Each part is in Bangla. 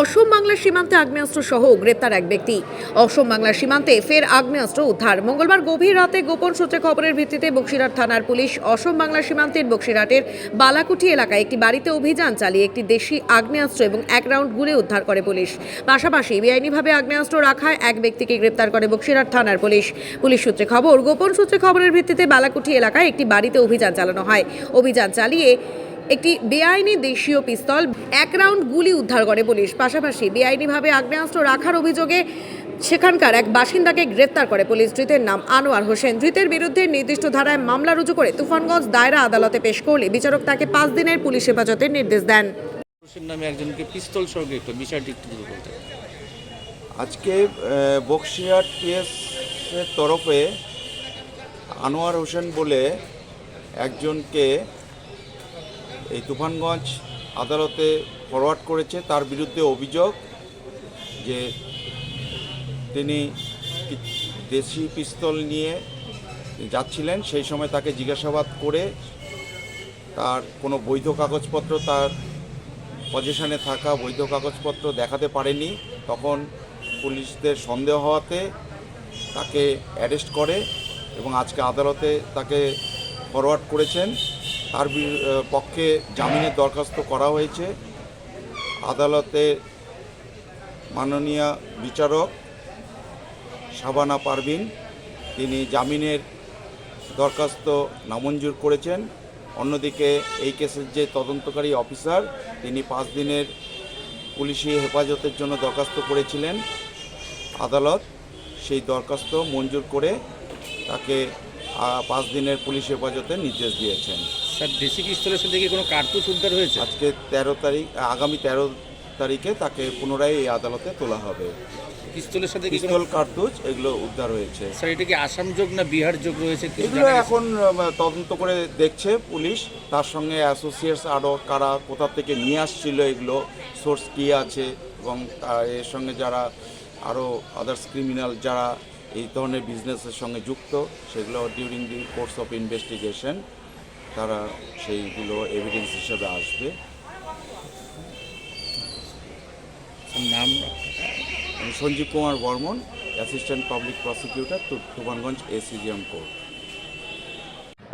অসম বাংলার সীমান্তে আগ্নেয়াস্ত্র সহ গ্রেপ্তার এক ব্যক্তি। অসম বাংলার সীমান্তে ফের আগ্নেয়াস্ত্র উদ্ধার। মঙ্গলবার গভীর রাতে গোপন সূত্রে খবরের ভিত্তিতে বক্সিরহাট থানার পুলিশ অসম বাংলার সীমান্তের বক্সিরহাটের বালাকুঠি এলাকায় একটি বাড়িতে অভিযান চালিয়ে একটি দেশি আগ্নেয়াস্ত্র এবং এক রাউন্ড গুলি উদ্ধার করে পুলিশ। পাশাপাশি বেআইনিভাবে আগ্নেয়াস্ত্র রাখায় এক ব্যক্তিকে গ্রেপ্তার করে বক্সিরহাট থানার পুলিশ। পুলিশ সূত্রে খবর, গোপন সূত্রে খবরের ভিত্তিতে বালাকুঠি এলাকায় একটি বাড়িতে অভিযান চালানো হয়। অভিযান চালিয়ে একটি বেআইনি দেশীয় পিস্তল এক রাউন্ড গুলি উদ্ধার করে পুলিশ। পাশাপাশি বেআইনিভাবে আগ্নেয়াস্ত্র রাখার অভিযোগে সেখানকার এক বাসিন্দাকে গ্রেপ্তার করে পুলিশ। ধৃতের নাম আনোয়ার হোসেন। ধৃতের বিরুদ্ধে নির্দিষ্ট ধারায় মামলা রুজু করে তুফানগঞ্জ দায়রা আদালতে পেশ করলে বিচারক তাকে পাঁচ দিনের পুলিশ হেফাজতের নির্দেশ দেন। হোসেন নামে একজনকে পিস্তল সঙ্গে একটু বিষয়টি একটু আজকে আহ, বক্সিরহাট পিএসের তরফে আনোয়ার হোসেন বলে একজনকে এই তুফানগঞ্জ আদালতে ফরওয়ার্ড করেছে তার বিরুদ্ধে অভিযোগ যে তিনি দেশি পিস্তল নিয়ে যাচ্ছিলেন, সেই সময় তাকে জিজ্ঞাসাবাদ করে তার কোনো বৈধ কাগজপত্র তার পজিশনে থাকা বৈধ কাগজপত্র দেখাতে পারেনি। তখন পুলিশদের সন্দেহ হওয়াতে তাকে অ্যারেস্ট করে এবং আজকে আদালতে তাকে ফরওয়ার্ড করেছেন। তার পক্ষে জামিনের দরখাস্ত করা হয়েছে। আদালতে মাননীয় বিচারক শাবানা পারভিন, তিনি জামিনের দরখাস্ত নামঞ্জুর করেছেন। অন্যদিকে এই কেসের যে তদন্তকারী অফিসার, তিনি পাঁচ দিনের পুলিশি হেফাজতের জন্য দরখাস্ত করেছিলেন। আদালত সেই দরখাস্ত মঞ্জুর করে তাকে পাঁচ দিনের পুলিশ হেফাজতের নির্দেশ দিয়েছেন। স্যার দেশি পিস্তলের সাথে কি কোনো কার্তুজ উদ্ধার হয়েছে? আজকে তেরো তারিখ আগামী তেরো তারিখে তাকে পুনরায় এই আদালতে তোলা হবে। পিস্তলের সাথে কি কোনো পিস্তল কার্তুজ এগুলো উদ্ধার হয়েছে। স্যার এটা কি আসাম যোগ না বিহার যোগ রয়েছে? কিছু এগুলো জানা গেছে? এখন আহ, তদন্ত করে দেখছে পুলিশ। তার সঙ্গে অ্যাসোসিয়েটস আরও কারা কোথা থেকে নিয়ে আসছিল এগুলো সোর্স কী আছে এবং এর সঙ্গে যারা আরও আদার্স ক্রিমিনাল যারা এই ধরনের বিজনেসের সঙ্গে যুক্ত সেগুলো during the course of investigation তারা সেইগুলো এভিডেন্স হিসেবে আসবে। নাম আমি Sanjib Kumar Barman assistant public prosecutor Tufanganj ACGM court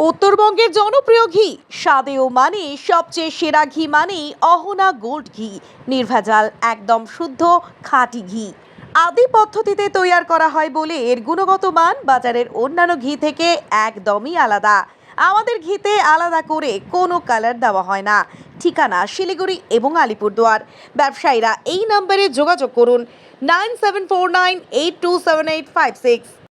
উত্তরবঙ্গের জনপ্রিয় ঘি স্বাদে ও মানে সবচেয়ে সেরা ঘি মানেই অহনা গোল্ড ঘি। নির্ভেজাল একদম শুদ্ধ খাঁটি ঘি। আদি পদ্ধতিতে তৈয়ার করা হয় বলে এর গুণগত মান বাজারের অন্যান্য ঘি থেকে একদমই আলাদা। আমাদের ঘিতে আলাদা করে কোনো কালার দেওয়া হয় না। ঠিকানা শিলিগুড়ি এবং আলিপুরদুয়ার। ব্যবসায়ীরা এই নম্বরে যোগাযোগ করুন nine seven four nine eight two seven eight five six